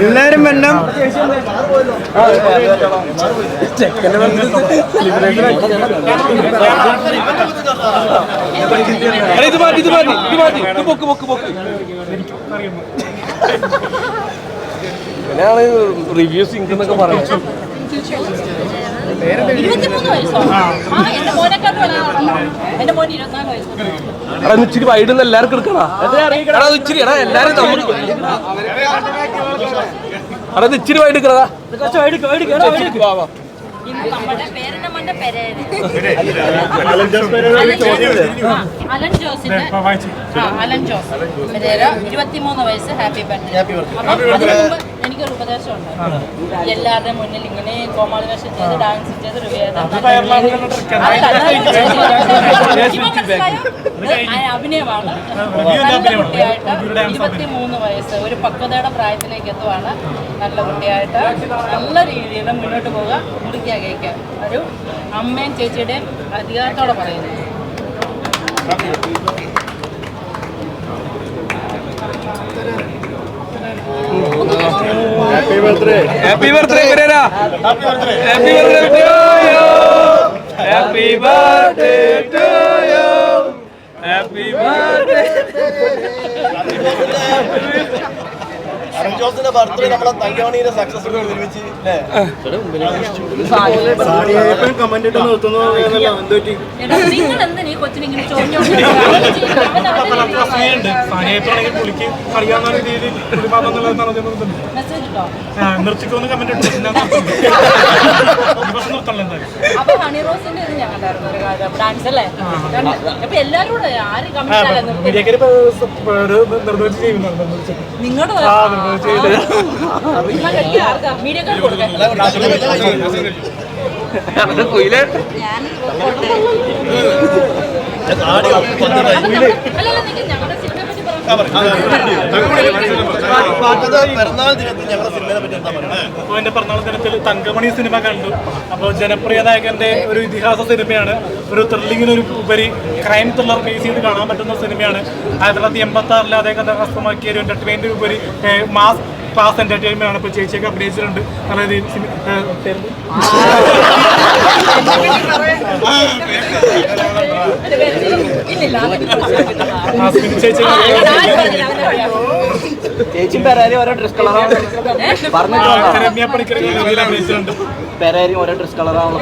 എല്ലാരും എടാ, ഇത് മാറ്റി ഇത് മാറ്റി ഇത് മാറ്റി. ഇത് പൊക്ക് പൊക്ക് പൊക്ക്. അങ്ങനെയാണ് റിവ്യൂസ് ഇങ്ങനൊക്കെ പറയുന്നത് എടാ ഇച്ചിരി വൈഡെന്ന് എല്ലാവർക്കും എടുക്കണ എടാ ഇച്ചിരി എടാ എല്ലാരും നമുക്ക് എടാ ഇച്ചിരി വൈഡ് എടുക്കണതാ പെരേര് അലൻ ജോസിന്റെ ആ അലൻ ജോസ് പെരേര ഇരുപത്തിമൂന്ന് വയസ്സ് ഹാപ്പി ബർത്ത്ഡേ. അപ്പം അതിന് മുമ്പ് എനിക്കൊരു ഉപദേശം ഉണ്ട്. എല്ലാവരുടെയും മുന്നിൽ ഇങ്ങനെ കോമാളിവേഷം ചെയ്ത് ഡാൻസ് ചെയ്ത് റിവ്യൂ അഭിനയമാണ്. നല്ല കുട്ടിയായിട്ട് ഇരുപത്തിമൂന്ന് വയസ്സ്. ഒരു പക്വതയുടെ പ്രായത്തിലേക്ക് എത്തുവാണ് നല്ല കുട്ടിയായിട്ട്. നല്ല രീതിയിൽ മുന്നോട്ട് പോവുക. മുറിക്കുക കഴിക്കുക ഒരു അമ്മയും ചേച്ചിയുടെ അധികാരത്തോടെ പറയുന്നു. Happy birthday happy birthday happy birthday happy birthday to you happy birthday to you happy birthday ജോസിന്റെ ബർത്ത്ഡേ നമ്മളെ തങ്കമണിയുടെ സക്സസ് ഒരുമിച്ച് സാരിയപ്പൻ കമന്റ് ഇട്ട് നിർത്തുന്നു എടാ, നിങ്ങൾ ഡാൻസ് അല്ലേ? അപ്പൊ എല്ലാരും കൂടെ ആര് നിങ്ങളുടെ മീഡിയക്കാർ കൊടുക്കാൻ. ഞങ്ങളുടെ എന്റെ പിറന്നാൾ ദിനത്തിൽ തങ്കമണി സിനിമ കണ്ടു. അപ്പോൾ ജനപ്രിയ നായകന്റെ ഒരു ഇതിഹാസ സിനിമയാണ്. ഒരു ത്രില്ലിങ്ങിന് ഒരു ഉപരി ക്രൈം ത്രില്ലർ ബേസ് ചെയ്ത് കാണാൻ പറ്റുന്ന സിനിമയാണ്. ആയിരത്തി തൊള്ളായിരത്തി എൺപത്തി ആറിൽ അദ്ദേഹം കഥാപാത്രമാക്കിയ ഒരു എന്റർടൈൻമെന്റ് ഉപരി മാസ് ക്ലാസ് എന്റർടൈൻമെന്റ് ആണ്. ഇപ്പൊ ചേച്ചിയൊക്കെ അഭിനയിച്ചിട്ടുണ്ട്. നല്ല രീതിയിൽ ചേച്ചി ചേച്ചി പെരാരി ഓരോ ഡ്രസ് കളറാണ് പറഞ്ഞിട്ട് രമ്യ പണിക്കർ രീതിയിൽ അഭിനയിച്ചിട്ടുണ്ട് പെരാരി ഓരോ ഡ്രസ് കളറാണ്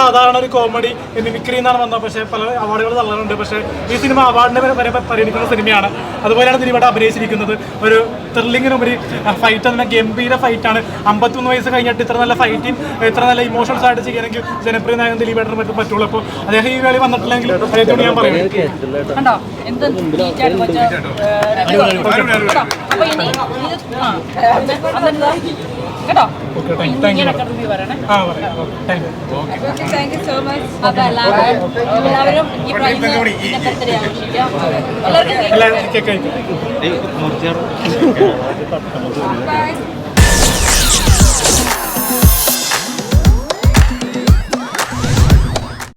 സാധാരണ ഒരു കോമഡി മിമിക്രി എന്നാണ് വന്നത്. പക്ഷേ പല അവാർഡുകൾ തള്ളാറുണ്ട് പക്ഷേ ഈ സിനിമ അവാർഡിനെ വരെ വരെ പരിഗണിക്കുന്ന സിനിമയാണ് അതുപോലെയാണ് ദിലീപേട്ട അഭിനയിച്ചിരിക്കുന്നത്. ഒരു ത്രില്ലിങ്ങിനുപരി ഫൈറ്റ് എന്ന ഗംഭീര ഫൈറ്റാണ് അമ്പത്തൊന്ന് വയസ്സ് കഴിഞ്ഞിട്ട് ഇത്ര നല്ല ഫൈറ്റിംഗ് ഇത്ര നല്ല ഇമോഷൻസ് ആയിട്ട് ചെയ്യണമെങ്കിൽ ജനപ്രിയ നായകൻ ദിലീപേട്ടന് പറ്റും പറ്റുള്ളൂ. അപ്പോൾ അദ്ദേഹം ഈ വേളി വന്നിട്ടില്ലെങ്കിൽ അദ്ദേഹത്തോട് ഞാൻ പറയും. കേട്ടോ എല്ലാവരും ഈ പ്രാവശ്യം ബർത്ത്ഡേ ആഘോഷിക്കാം. എല്ലാവർക്കും